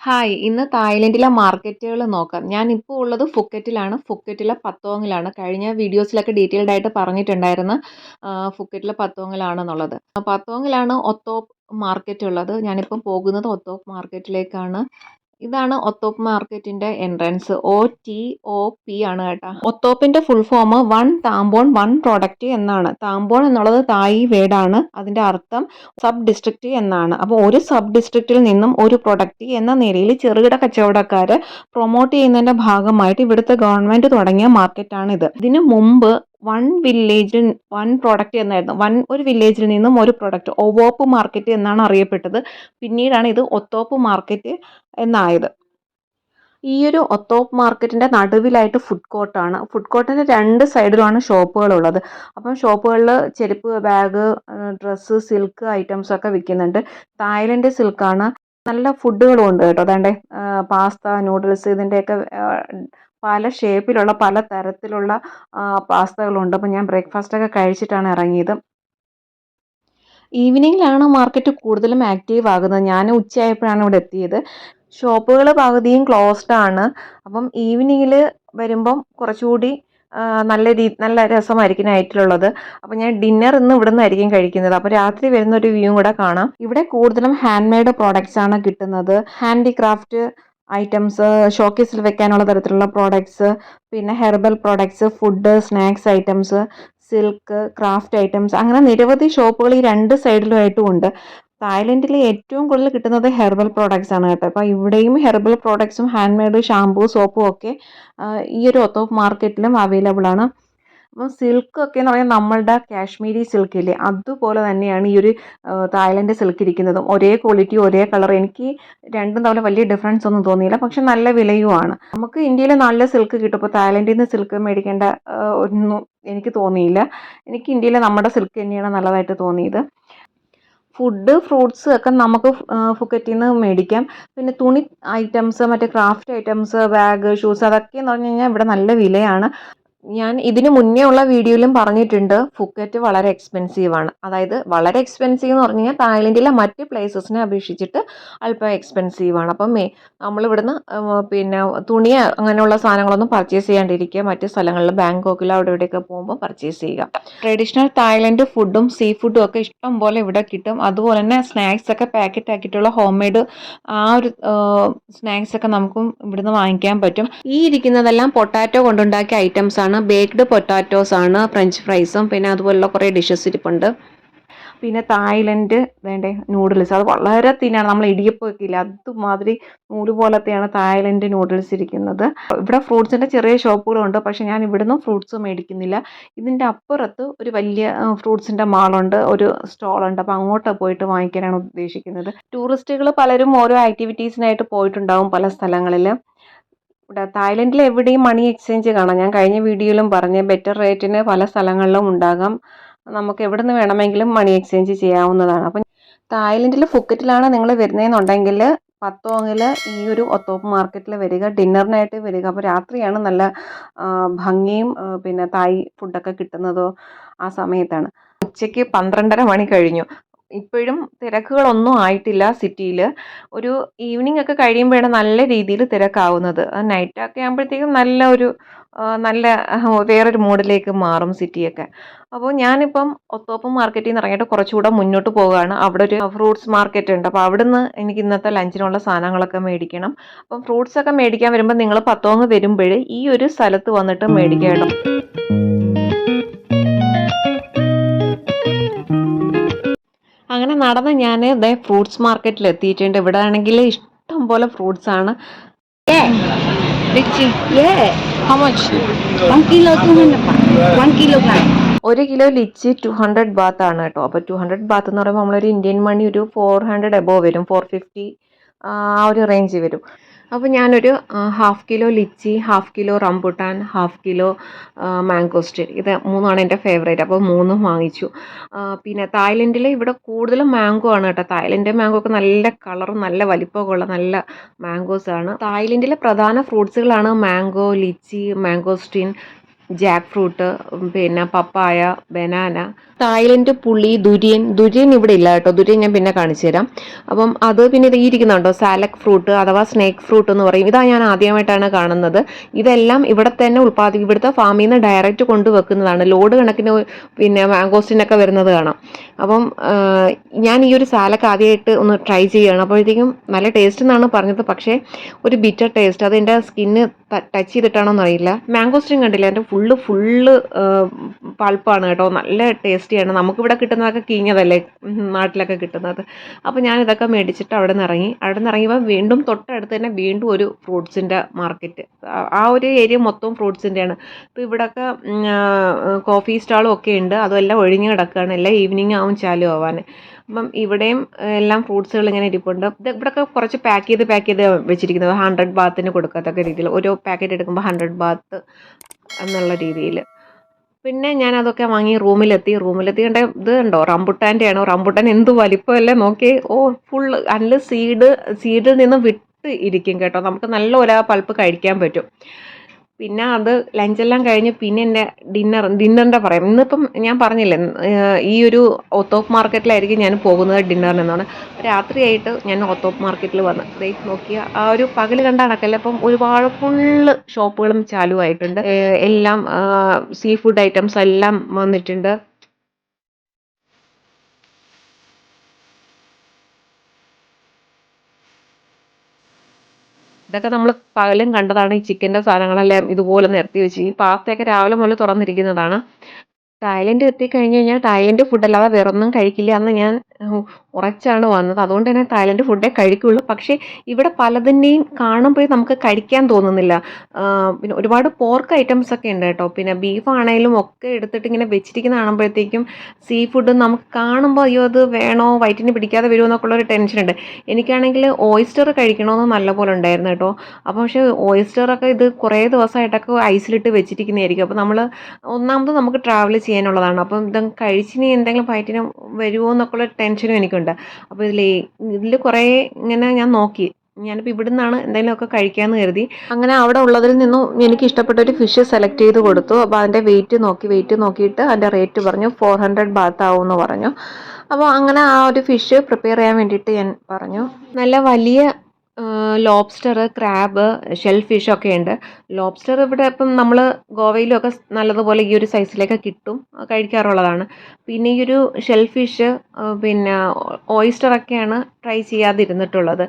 Hi ഇന്ന് തായ്ലൻഡിലെ മാർക്കറ്റുകൾ നോക്കാം. ഞാൻ ഇപ്പോൾ ഉള്ളത് ഫുക്കറ്റിലാണ് ഫുക്കറ്റിലെ പത്തോങ്ങിലാണ് കഴിഞ്ഞ വീഡിയോസിലൊക്കെ ഡീറ്റെയിൽഡ് ആയിട്ട് പറഞ്ഞിട്ടുണ്ടായിരുന്നു ഫുക്കറ്റിലെ പത്തോങ്ങിലാണെന്നുള്ളത് പത്തോങ്ങിലാണ് ഒത്തോപ്പ് മാർക്കറ്റ് ഉള്ളത്. ഞാനിപ്പം പോകുന്നത് ഒത്തോപ്പ് മാർക്കറ്റിലേക്കാണ് ഇതാണ് ഒത്തോപ്പ് മാർക്കറ്റിന്റെ entrance O T O P ആണ് കേട്ടോ. ഒത്തോപ്പിന്റെ full form one tambon one product എന്നാണ്. താമ്പോൺ എന്നുള്ളത് തായി വേടാണ്. അതിന്റെ അർത്ഥം സബ് ഡിസ്ട്രിക്റ്റ് എന്നാണ്. അപ്പോൾ ഒരു സബ് ഡിസ്ട്രിക്റ്റിൽ നിന്നും ഒരു പ്രൊഡക്റ്റ് എന്ന നിലയിൽ ചെറുകിട കച്ചവടക്കാര് പ്രൊമോട്ട് ചെയ്യുന്നതിന്റെ ഭാഗമായിട്ട് ഇവിടുത്തെ ഗവൺമെന്റ് തുടങ്ങിയ മാർക്കറ്റാണ് ഇത് ഇതിനു മുമ്പ് വൺ വില്ലേജിൽ വൺ പ്രോഡക്റ്റ് എന്നായിരുന്നു. വൺ ഒരു വില്ലേജിൽ നിന്നും ഒരു പ്രൊഡക്റ്റ് ഒവോപ്പ് മാർക്കറ്റ് എന്നാണ് അറിയപ്പെട്ടത്. പിന്നീടാണ് ഇത് ഒത്തോപ്പ് മാർക്കറ്റ് എന്നായത്. ഈ ഒരു ഒത്തോപ്പ് മാർക്കറ്റിന്റെ നടുവിലായിട്ട് ഫുഡ് കോർട്ടാണ് ഫുഡ് കോർട്ടിന്റെ രണ്ട് സൈഡിലുമാണ് ഷോപ്പുകൾ ഉള്ളത്. അപ്പം ഷോപ്പുകളിൽ ചെരുപ്പ് ബാഗ് ഡ്രസ്സ് സിൽക്ക് ഐറ്റംസ് ഒക്കെ വിൽക്കുന്നുണ്ട്. തായ്ലൻഡ് സിൽക്കാണ് നല്ല ഫുഡുകളും ഉണ്ട് കേട്ടോ. അതാണ്ട് പാസ്ത നൂഡിൽസ് ഇതിന്റെയൊക്കെ പല ഷേപ്പിലുള്ള പല തരത്തിലുള്ള പാസ്തകളുണ്ട്. അപ്പം ഞാൻ ബ്രേക്ക്ഫാസ്റ്റൊക്കെ കഴിച്ചിട്ടാണ് ഇറങ്ങിയത്. ഈവനിങ്ങിലാണ് മാർക്കറ്റ് കൂടുതലും ആക്റ്റീവ് ആകുന്നത്. ഞാൻ ഉച്ചയായപ്പോഴാണ് ഇവിടെ എത്തിയത്. ഷോപ്പുകൾ പകുതിയും ക്ലോസ്ഡ് ആണ്. അപ്പം ഈവനിങ്ങിൽ വരുമ്പം കുറച്ചുകൂടി നല്ല രീ നല്ല രസമായിരിക്കും നൈറ്റിലുള്ളത്. അപ്പം ഞാൻ ഡിന്നർ ഇന്ന് ഇവിടെ നിന്നായിരിക്കും കഴിക്കുന്നത്. അപ്പോൾ രാത്രി വരുന്ന ഒരു വ്യൂ കൂടെ കാണാം. ഇവിടെ കൂടുതലും ഹാൻഡ് മെയ്ഡ് പ്രോഡക്റ്റ്സ് ആണ് കിട്ടുന്നത്. ഹാൻഡിക്രാഫ്റ്റ് ഐറ്റംസ് ഷോക്കേസിൽ വെക്കാനുള്ള തരത്തിലുള്ള പ്രോഡക്ട്സ് പിന്നെ herbal products food snacks items silk craft items അങ്ങനെ നിരവധി ഷോപ്പുകൾ ഈ രണ്ട് സൈഡിലുമായിട്ടും ഉണ്ട്. തായ്ലൻഡിൽ ഏറ്റവും കൂടുതൽ കിട്ടുന്നത് ഹെർബൽ പ്രോഡക്ട്സ് ആണ് കേട്ടോ. അപ്പോൾ ഇവിടെയും ഹെർബൽ പ്രോഡക്ട്സും ഹാൻഡ് മെയ്ഡ് ഷാമ്പൂ സോപ്പും ഒക്കെ ഈ ഒരു ഒത്തോപ്പ് മാർക്കറ്റിലും അവൈലബിൾ ആണ്. അപ്പോൾ സിൽക്ക് ഒക്കെ എന്ന് പറഞ്ഞാൽ നമ്മളുടെ കാശ്മീരി സിൽക്ക് ഇല്ലേ അതുപോലെ തന്നെയാണ് ഈ ഒരു തായ്ലൻഡ് സിൽക്ക് ഇരിക്കുന്നതും. ഒരേ ക്വാളിറ്റി ഒരേ കളർ. എനിക്ക് രണ്ടും തമ്മിൽ വലിയ ഡിഫറൻസ് ഒന്നും തോന്നിയില്ല. പക്ഷെ നല്ല വിലയുമാണ് നമുക്ക് ഇന്ത്യയിൽ നല്ല സിൽക്ക് കിട്ടും. ഇപ്പോൾ തായ്ലൻഡിൽ നിന്ന് സിൽക്ക് മേടിക്കേണ്ട ഒന്നും എനിക്ക് തോന്നിയില്ല. എനിക്ക് ഇന്ത്യയിൽ നമ്മുടെ സിൽക്ക് തന്നെയാണ് നല്ലതായിട്ട് തോന്നിയത്. ഫുഡ് ഫ്രൂട്ട്സ് ഒക്കെ നമുക്ക് ഫുക്കറ്റിൽ നിന്ന് മേടിക്കാം. പിന്നെ തുണി ഐറ്റംസ് മറ്റേ ക്രാഫ്റ്റ് ഐറ്റംസ് ബാഗ് ഷൂസ് അതൊക്കെ എന്ന് പറഞ്ഞു കഴിഞ്ഞാൽ ഇവിടെ നല്ല വിലയാണ്. ഞാൻ ഇതിന് മുന്നേ ഉള്ള വീഡിയോയിലും പറഞ്ഞിട്ടുണ്ട്. ഫുക്കറ്റ് വളരെ എക്സ്പെൻസീവ് ആണ്. അതായത് വളരെ എക്സ്പെൻസീവ് എന്ന് പറഞ്ഞു കഴിഞ്ഞാൽ തായ്ലൻഡിലെ മറ്റ് പ്ലേസസിനെ അപേക്ഷിച്ചിട്ട് അല്പം എക്സ്പെൻസീവ് ആണ്. അപ്പം മേ നമ്മളിവിടുന്ന് പിന്നെ തുണി അങ്ങനെയുള്ള സാധനങ്ങളൊന്നും പർച്ചേസ് ചെയ്യാണ്ടിരിക്കുക. മറ്റ് സ്ഥലങ്ങളിൽ ബാങ്കോക്കിലോ അവിടെ ഇവിടെയൊക്കെ പോകുമ്പോൾ പർച്ചേസ് ചെയ്യുക. ട്രഡീഷണൽ തായ്ലൻഡ് ഫുഡും സീ ഫുഡും ഒക്കെ ഇഷ്ടം പോലെ ഇവിടെ കിട്ടും. അതുപോലെ തന്നെ സ്നാക്സ് ഒക്കെ പാക്കറ്റ് ആക്കിയിട്ടുള്ള ഹോം മെയ്ഡ് ആ ഒരു സ്നാക്സ് ഒക്കെ നമുക്കും ഇവിടുന്ന് വാങ്ങിക്കാൻ പറ്റും. ഈ ഇരിക്കുന്നതെല്ലാം പൊട്ടാറ്റോ കൊണ്ടുണ്ടാക്കിയ ഐറ്റംസ് ആണ്. ബേക്ക്ഡ് പൊറ്റാറ്റോസ് ആണ് ഫ്രഞ്ച് ഫ്രൈസും പിന്നെ അതുപോലുള്ള കുറേ ഡിഷസ് ഇരിപ്പുണ്ട്. പിന്നെ തായ്ലൻഡ് വേണ്ടേ നൂഡിൽസ് അത് വളരെ തിന്നാണ്. നമ്മൾ ഇടിയപ്പമൊക്കെ ഇല്ല അതുമാതിരി നൂൽ പോലത്തെയാണ് തായ്ലൻഡ് നൂഡിൽസ് ഇരിക്കുന്നത്. ഇവിടെ ഫ്രൂട്ട്സിന്റെ ചെറിയ ഷോപ്പുകളുണ്ട് പക്ഷേ ഞാൻ ഇവിടുന്ന് ഫ്രൂട്ട്സ് മേടിക്കുന്നില്ല. ഇതിന്റെ അപ്പുറത്ത് ഒരു വലിയ ഫ്രൂട്ട്സിന്റെ മാളുണ്ട് ഒരു സ്റ്റോളുണ്ട് അപ്പോൾ അങ്ങോട്ട് പോയിട്ട് വാങ്ങിക്കാനാണ് ഉദ്ദേശിക്കുന്നത്. ടൂറിസ്റ്റുകൾ പലരും ഓരോ ആക്ടിവിറ്റീസിനായിട്ട് പോയിട്ടുണ്ടാവും പല സ്ഥലങ്ങളിൽ ഇവിടെ തായ്ലൻഡിൽ എവിടെയും മണി എക്സ്ചേഞ്ച് കാണാം. ഞാൻ കഴിഞ്ഞ വീഡിയോയിലും പറഞ്ഞ ബെറ്റർ റേറ്റിന് പല സ്ഥലങ്ങളിലും ഉണ്ടാകാം. നമുക്ക് എവിടെ നിന്ന് വേണമെങ്കിലും മണി എക്സ്ചേഞ്ച് ചെയ്യാവുന്നതാണ്. അപ്പം തായ്ലൻഡിൽ ഫുക്കറ്റിലാണ് നിങ്ങൾ വരുന്നതെന്നുണ്ടെങ്കിൽ പത്തോങ്ങിൽ ഈ ഒരു ഒത്തോപ്പ് മാർക്കറ്റിൽ വരിക ഡിന്നറിനായിട്ട് വരിക. അപ്പോൾ രാത്രിയാണ് നല്ല ഭംഗിയും പിന്നെ തായ് ഫുഡൊക്കെ കിട്ടുന്നതോ ആ സമയത്താണ്. ഉച്ചയ്ക്ക് പന്ത്രണ്ടര മണി കഴിഞ്ഞു. ഇപ്പോഴും തിരക്കുകളൊന്നും ആയിട്ടില്ല സിറ്റിയിൽ ഒരു ഈവനിങ് ഒക്കെ കഴിയുമ്പോഴാണ് നല്ല രീതിയിൽ തിരക്കാവുന്നത്. നൈറ്റ് ഒക്കെ ആകുമ്പോഴത്തേക്കും നല്ല ഒരു നല്ല വേറൊരു മൂഡിലേക്ക് മാറും സിറ്റിയൊക്കെ. അപ്പോൾ ഞാനിപ്പം ഒത്തോപ്പ് മാർക്കറ്റിൽ നിന്ന് ഇറങ്ങിയിട്ട് കുറച്ചുകൂടെ മുന്നോട്ട് പോവുകയാണ്. അവിടെ ഒരു ഫ്രൂട്ട്സ് മാർക്കറ്റ് ഉണ്ട്. അപ്പോൾ അവിടുന്ന് എനിക്ക് ഇന്നത്തെ ലഞ്ചിനുള്ള സാധനങ്ങളൊക്കെ മേടിക്കണം. അപ്പം ഫ്രൂട്ട്സ് ഒക്കെ മേടിക്കാൻ വരുമ്പോൾ നിങ്ങൾ പത്തോങ്ങ് വരുമ്പോൾ ഈ ഒരു സ്ഥലത്ത് വന്നിട്ട് മേടിക്കണം അങ്ങനെ നടന്ന് ഞാൻ ഇതേ ഫ്രൂട്ട്സ് മാർക്കറ്റിൽ എത്തിയിട്ടുണ്ട്. ഇവിടെ ആണെങ്കിൽ ഇഷ്ടം പോലെ ഫ്രൂട്ട്സ് ആണ്. ഒരു kilo lychee two hundred baht ആണ് കേട്ടോ. അപ്പോൾ ടു ഹൺഡ്രഡ് ബാത്ത് എന്ന് പറയുമ്പോൾ നമ്മളൊരു ഇന്ത്യൻ മണി ഒരു ഫോർ ഹൺഡ്രഡ് എബോ വരും. ഫോർ ഫിഫ്റ്റി ആ ഒരു റേഞ്ച് വരും. അപ്പോൾ ഞാനൊരു half kilo lychee half kilo rambutan half kilo mangosteen ഇത് മൂന്നാണ് എന്റെ ഫേവറേറ്റ് അപ്പോൾ മൂന്നും വാങ്ങിച്ചു. പിന്നെ തായ്ലൻഡിൽ ഇവിടെ കൂടുതലും മാംഗോ ആണ് കേട്ടോ. തായ്ലൻഡ് മാംഗോ ഒക്കെ നല്ല കളറും നല്ല വലിപ്പമൊക്കെ ഉള്ള നല്ല മാംഗോസ് ആണ്. തായ്ലൻഡിലെ പ്രധാന ഫ്രൂട്ട്സുകളാണ് mango lychee mangosteen jackfruit പിന്നെ പപ്പായ ബനാന തായ്ലൻഡ് പുളി ദുര്യൻ. ദുര്യൻ ഇവിടെ ഇല്ല കേട്ടോ. ദുര്യൻ ഞാൻ പിന്നെ കാണിച്ചു തരാം. അപ്പം അത് പിന്നെ ഇത് ഇരിക്കുന്നുണ്ടോ? സാലക് ഫ്രൂട്ട് അഥവാ സ്നേക്ക് ഫ്രൂട്ട് എന്ന് പറയും. ഇതാ ഞാൻ ആദ്യമായിട്ടാണ് കാണുന്നത്. ഇതെല്ലാം ഇവിടെ തന്നെ ഉൽപ്പാദിക്കും ഇവിടുത്തെ ഫാമിൽ നിന്ന് ഡയറക്റ്റ് കൊണ്ടുവെക്കുന്നതാണ്. ലോഡ് കണക്കിന് പിന്നെ മാംഗോസ്റ്റിനൊക്കെ വരുന്നത് കാണാം. അപ്പം ഞാൻ ഈ ഒരു സാലക്ക് ആദ്യമായിട്ട് ഒന്ന് ട്രൈ ചെയ്യുകയാണ്. അപ്പോഴത്തേക്കും നല്ല ടേസ്റ്റ് എന്നാണ് പറഞ്ഞത്. പക്ഷേ ഒരു ബിറ്റർ ടേസ്റ്റ് അത് എന്റെ സ്കിന്ന് ടച്ച് ചെയ്തിട്ടാണോ എന്നറിയില്ല. മാംഗോസ്റ്റിൻ കണ്ടില്ല. എന്റെ ഫുള്ള് ഫുള്ള് പൾപ്പാണ് കേട്ടോ. നല്ല ടേസ്റ്റിയാണ്. നമുക്കിവിടെ കിട്ടുന്നതൊക്കെ കീഞ്ഞതല്ലേ? നാട്ടിലൊക്കെ കിട്ടുന്നത്. അപ്പോൾ ഞാൻ ഇതൊക്കെ മേടിച്ചിട്ട് അവിടെ നിന്ന് ഇറങ്ങി. അവിടെ നിന്ന് ഇറങ്ങിയപ്പോൾ വീണ്ടും തൊട്ടടുത്ത് തന്നെ വീണ്ടും ഒരു ഫ്രൂട്ട്സിന്റെ മാർക്കറ്റ്. ആ ഒരു ഏരിയ മൊത്തം ഫ്രൂട്ട്സിന്റെയാണ് ഇപ്പോൾ ഇവിടെയൊക്കെ കോഫി സ്റ്റാളും ഒക്കെ ഉണ്ട്. അതെല്ലാം ഒഴിഞ്ഞ് കിടക്കുകയാണ് എല്ലാം ഈവനിങ് ആവും ചാലു ആവാൻ. അപ്പം ഇവിടെയും എല്ലാം ഫ്രൂട്ട്സുകൾ ഇങ്ങനെ ഇരിപ്പുണ്ട്. ഇവിടെയൊക്കെ കുറച്ച് പാക്ക് ചെയ്ത് പാക്ക് ചെയ്ത് വെച്ചിരിക്കുന്നത്. ഹൺഡ്രഡ് ബാത്തിന് കൊടുക്കത്തക്ക രീതിയിൽ. ഓരോ പാക്കറ്റ് എടുക്കുമ്പോൾ ഹൺഡ്രഡ് ബാത്ത് എന്നുള്ള രീതിയിൽ. പിന്നെ ഞാൻ അതൊക്കെ വാങ്ങി റൂമിലെത്തി. റൂമിലെത്തി കണ്ട ഇത് ഉണ്ടോ റംബുട്ടാന്റെ ആണോ റംബുട്ടാൻ എന്ത് വലിപ്പമല്ലേ നോക്കി. ഓ ഫുൾ അതിൽ സീഡ് സീഡിൽ നിന്ന് വിട്ട് ഇരിക്കും കേട്ടോ. നമുക്ക് നല്ല ഒരാ പൾപ്പ് കഴിക്കാൻ പറ്റും. പിന്നെ അത് ലഞ്ചെല്ലാം കഴിഞ്ഞ് പിന്നെ എന്റെ ഡിന്നർ ഡിന്നറിന്റെ പറയാം. ഇന്നിപ്പം ഞാൻ പറഞ്ഞില്ലേ ഈ ഒരു ഒത്തോപ്പ് മാർക്കറ്റിലായിരിക്കും ഞാൻ പോകുന്നത് ഡിന്നറിനെന്നാണ് രാത്രിയായിട്ട് ഞാൻ ഒത്തോപ്പ് മാർക്കറ്റിൽ വന്ന് ദേ നോക്കിയ ആ ഒരു പകൽ കണ്ട കണക്കല്ല അപ്പം ഒരുപാട് ഫുള്ള് ഷോപ്പുകളും ചാലുവായിട്ടുണ്ട് ആയിട്ടുണ്ട് എല്ലാം സീ ഫുഡ് ഐറ്റംസ് എല്ലാം വന്നിട്ടുണ്ട്. ഇതൊക്കെ നമ്മൾ പകലും കണ്ടതാണ് ഈ ചിക്കന്റെ സാധനങ്ങളെല്ലാം ഇതുപോലെ നിരത്തി വെച്ച്. ഈ പാത്തയൊക്കെ രാവിലെ മുതൽ തുറന്നിരിക്കുന്നതാണ്. തായ്ലൻഡ് എത്തിക്കഴിഞ്ഞ് കഴിഞ്ഞാൽ തായ്ലൻഡ് ഫുഡ് അല്ലാതെ വേറൊന്നും കഴിക്കില്ല എന്ന് ഞാൻ ഉറച്ചാണ് വന്നത്. അതുകൊണ്ട് തന്നെ തായ്ലൻഡ് ഫുഡേ കഴിക്കുള്ളൂ. പക്ഷേ ഇവിടെ പലതിന്റെയും കാണുമ്പോഴേ നമുക്ക് കഴിക്കാൻ തോന്നുന്നില്ല. പിന്നെ ഒരുപാട് പോർക്ക് ഐറ്റംസ് ഒക്കെ ഉണ്ട് കേട്ടോ. പിന്നെ ബീഫ് ആണെങ്കിലും ഒക്കെ എടുത്തിട്ട് ഇങ്ങനെ വെച്ചിരിക്കുന്ന കാണുമ്പോഴത്തേക്കും സീ ഫുഡ് നമുക്ക് കാണുമ്പോൾ അയ്യോ അത് വേണോ? വയറ്റിന് പിടിക്കാതെ വരുമോ എന്നൊക്കെ ഉള്ളൊരു ടെൻഷനുണ്ട് എനിക്കാണെങ്കിൽ ഓയിസ്റ്റർ കഴിക്കണമെന്ന് നല്ലപോലെ ഉണ്ടായിരുന്നു കേട്ടോ. അപ്പോൾ പക്ഷേ ഓയിസ്റ്ററൊക്കെ ഇത് കുറേ ദിവസമായിട്ടൊക്കെ ഐസിലിട്ട് വെച്ചിരിക്കുന്നതായിരിക്കും. അപ്പോൾ നമ്മൾ ഒന്നാമത് നമുക്ക് ട്രാവൽ ചെയ്യാനുള്ളതാണ്. അപ്പം ഇത് കഴിച്ചിനി എന്തെങ്കിലും വയറ്റിന് വരുമോ എന്നൊക്കെ ഉള്ള ടെൻഷനും എനിക്കുണ്ട് അപ്പോൾ ഇതിൽ ഇതിൽ കുറേ ഇങ്ങനെ ഞാൻ നോക്കി. ഞാനിപ്പോൾ ഇവിടെ നിന്നാണ് എന്തെങ്കിലുമൊക്കെ കഴിക്കാമെന്ന് കരുതി. അങ്ങനെ അവിടെ ഉള്ളതിൽ നിന്നും എനിക്ക് ഇഷ്ടപ്പെട്ട ഒരു ഫിഷ് സെലക്ട് ചെയ്ത് കൊടുത്തു. അപ്പോൾ അതിന്റെ വെയിറ്റ് നോക്കി വെയിറ്റ് നോക്കിയിട്ട് അതിന്റെ റേറ്റ് പറഞ്ഞു ഫോർ ഹൺഡ്രഡ് ബാത്ത് ആവും എന്ന് പറഞ്ഞു. അപ്പോൾ അങ്ങനെ ആ ഒരു ഫിഷ് പ്രിപ്പയർ ചെയ്യാൻ വേണ്ടിയിട്ട് ഞാൻ പറഞ്ഞു. നല്ല വലിയ ലോബ്സ്റ്റർ ക്രാബ് ഷെൽ ഫിഷ് ഒക്കെ ഉണ്ട് ലോബ്സ്റ്റർ ഇവിടെ ഇപ്പം നമ്മൾ ഗോവയിലൊക്കെ നല്ലതുപോലെ ഈ ഒരു സൈസിലൊക്കെ കിട്ടും. കഴിക്കാറുള്ളതാണ്. പിന്നെ ഈ ഒരു ഷെൽ ഫിഷ് പിന്നെ ഓയിസ്റ്റർ ഒക്കെയാണ് ട്രൈ ചെയ്യാതിരുന്നിട്ടുള്ളത്.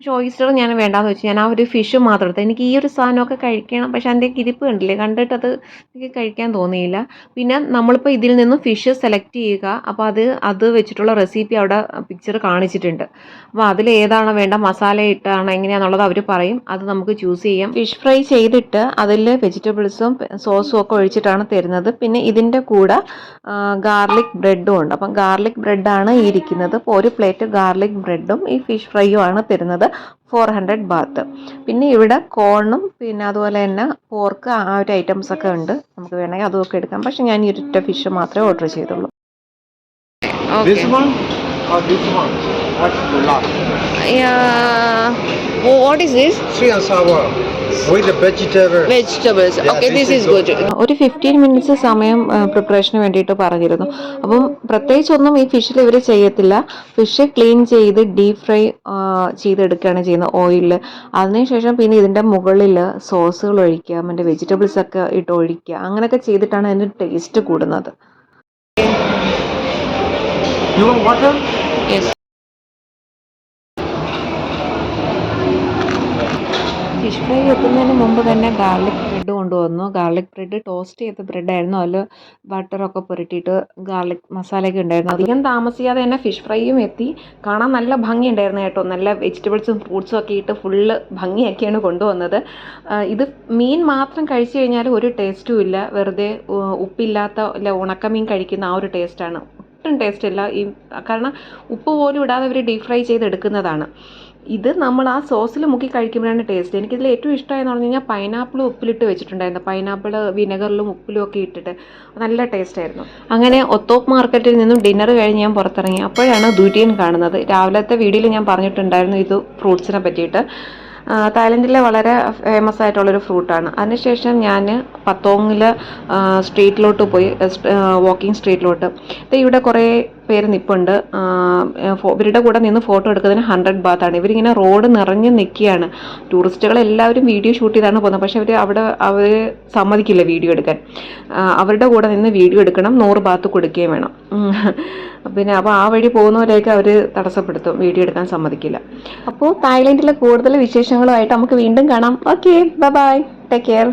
പക്ഷെ ഓയിസ്റ്റർ ഞാൻ വേണ്ടാന്ന് വെച്ചു ഞാൻ ആ ഒരു ഫിഷ് മാത്രം എടുത്തു എനിക്ക് ഈ ഒരു സാധനമൊക്കെ കഴിക്കണം. പക്ഷെ അതിന്റെ കിരിപ്പ് കണ്ടില്ലേ? കണ്ടിട്ട് അത് എനിക്ക് കഴിക്കാൻ തോന്നിയില്ല. പിന്നെ നമ്മളിപ്പോൾ ഇതിൽ നിന്നും ഫിഷ് സെലക്ട് ചെയ്യുക. അപ്പോൾ അത് അത് വെച്ചിട്ടുള്ള റെസിപ്പി അവിടെ പിക്ചർ കാണിച്ചിട്ടുണ്ട്. അപ്പോൾ അതിൽ ഏതാണ് വേണ്ട മസാല ഇട്ടാണ് എങ്ങനെയാണെന്നുള്ളത് അവർ പറയും. അത് നമുക്ക് ചൂസ് ചെയ്യാം. ഫിഷ് ഫ്രൈ ചെയ്തിട്ട് അതിൽ വെജിറ്റബിൾസും സോസും ഒക്കെ ഒഴിച്ചിട്ടാണ് തരുന്നത്. പിന്നെ ഇതിന്റെ കൂടെ ഗാർലിക് ബ്രെഡും ഉണ്ട്. അപ്പം ഗാർലിക് ബ്രെഡാണ് ഈ ഇരിക്കുന്നത്. അപ്പോൾ ഒരു പ്ലേറ്റ് ഗാർലിക് ബ്രെഡും ഈ ഫിഷ് ഫ്രൈയും ആണ് തരുന്നത്. Four hundred baht. പിന്നെ ഇവിടെ കോണും പിന്നെ അതുപോലെ തന്നെ പോർക്ക് ആ ഒരു ഐറ്റംസ് ഒക്കെ ഉണ്ട്. നമുക്ക് വേണമെങ്കിൽ അതുമൊക്കെ എടുക്കാം. പക്ഷെ ഞാൻ ഈ ഒറ്റ ഫിഷ് മാത്രമേ ഓർഡർ ചെയ്തുള്ളൂ. This one? Or this one? What's the last? what is this? Sri and sour. With the vegetable. Vegetables. Yeah, okay, this this is good. ഒരു ഫിഫ്റ്റീൻ മിനിറ്റ്സ് സമയം പ്രിപ്പറേഷന് വേണ്ടിയിട്ട് പറഞ്ഞിരുന്നു അപ്പം പ്രത്യേകിച്ചൊന്നും ഈ ഫിഷിൽ ഇവർ ചെയ്യത്തില്ല ഫിഷ് ക്ലീൻ ചെയ്ത് ഡീപ് ഫ്രൈ ചെയ്തെടുക്കുകയാണ് ചെയ്യുന്നത് ഓയിലിൽ അതിനുശേഷം പിന്നെ ഇതിന്റെ മുകളിൽ സോസുകൾ ഒഴിക്കുക മറ്റേ വെജിറ്റബിൾസ് ഒക്കെ ഇട്ട് ഒഴിക്കുക അങ്ങനെയൊക്കെ ചെയ്തിട്ടാണ് അതിന്റെ ടേസ്റ്റ് കൂടുന്നത് You want water? Fish fry എത്തുന്നതിന് മുമ്പ് തന്നെ ഗാർലിക് ബ്രെഡ് കൊണ്ടുവന്നു. ഗാർലിക് ബ്രെഡ് ടോസ്റ്റ് ചെയ്ത ബ്രെഡായിരുന്നു അതിൽ ബട്ടറൊക്കെ പുരട്ടിയിട്ട് ഗാർലിക് മസാലയൊക്കെ ഉണ്ടായിരുന്നു. അധികം താമസിയാതെ തന്നെ ഫിഷ് ഫ്രൈയും എത്തി. കാണാൻ നല്ല ഭംഗിയുണ്ടായിരുന്നു കേട്ടോ. നല്ല വെജിറ്റബിൾസും ഫ്രൂട്ട്സും ഒക്കെ ഇട്ട് ഫുള്ള് ഭംഗിയൊക്കെയാണ് കൊണ്ടുവന്നത്. ഇത് മീൻ മാത്രം കഴിച്ചു കഴിഞ്ഞാൽ ഒരു ടേസ്റ്റും ഇല്ല. വെറുതെ ഉപ്പില്ലാത്ത അല്ല ഉണക്കമീൻ കഴിക്കുന്ന ആ ഒരു ടേസ്റ്റാണ്. ഒട്ടും ടേസ്റ്റ് ഇല്ല. ഈ കാരണം ഉപ്പ് പോലും ഇടാതെ അവർ ഡീപ് ഫ്രൈ ചെയ്തെടുക്കുന്നതാണ്. ഇത് നമ്മൾ ആ സോസിൽ മുക്കി കഴിക്കുമ്പോഴാണ് ടേസ്റ്റ് എനിക്കിതിൽ ഏറ്റവും ഇഷ്ടമായെന്ന് പറഞ്ഞു കഴിഞ്ഞാൽ പൈനാപ്പിൾ ഉപ്പിലിട്ട് വെച്ചിട്ടുണ്ടായിരുന്നു. പൈനാപ്പിൾ വിനെഗറിലും ഉപ്പിലും ഒക്കെ ഇട്ടിട്ട്. നല്ല ടേസ്റ്റ് ആയിരുന്നു. അങ്ങനെ ഒത്തോപ്പ് മാർക്കറ്റിൽ നിന്നും ഡിന്നർ കഴിഞ്ഞ് ഞാൻ പുറത്തിറങ്ങി. അപ്പോഴാണ് ദുര്യൻ കാണുന്നത്. രാവിലത്തെ വീഡിയോയിൽ ഞാൻ പറഞ്ഞിട്ടുണ്ടായിരുന്നു ഇത് ഫ്രൂട്ട്സിനെ പറ്റിയിട്ട്. തായ്ലൻഡിലെ വളരെ ഫേമസ് ആയിട്ടുള്ളൊരു ഫ്രൂട്ടാണ് അതിനുശേഷം ഞാൻ പത്തോങ്ങിൽ സ്ട്രീറ്റിലോട്ട് പോയി വാക്കിംഗ് സ്ട്രീറ്റിലോട്ട് ഇവിടെ കുറേ പേര് നിപ്പുണ്ട്. ഇവരുടെ കൂടെ നിന്ന് ഫോട്ടോ എടുക്കുന്നതിന് ഹൺഡ്രഡ് ബാത്താണ് ഇവരിങ്ങനെ റോഡ് നിറഞ്ഞ് നിൽക്കുകയാണ് ടൂറിസ്റ്റുകൾ എല്ലാവരും വീഡിയോ ഷൂട്ട് ചെയ്താണ് പോകുന്നത്. പക്ഷേ അവർ അവിടെ അവർ സമ്മതിക്കില്ല വീഡിയോ എടുക്കാൻ. അവരുടെ കൂടെ നിന്ന് വീഡിയോ എടുക്കണം. നൂറ് ബാത്ത് കൊടുക്കുകയും വേണം. പിന്നെ അപ്പോൾ ആ വഴി പോകുന്നവരെയൊക്കെ അവർ തടസ്സപ്പെടുത്തും. വീഡിയോ എടുക്കാൻ സമ്മതിക്കില്ല. അപ്പോൾ തായ്ലൻഡിലെ കൂടുതൽ വിശേഷങ്ങളുമായിട്ട് നമുക്ക് വീണ്ടും കാണാം. Okay bye take care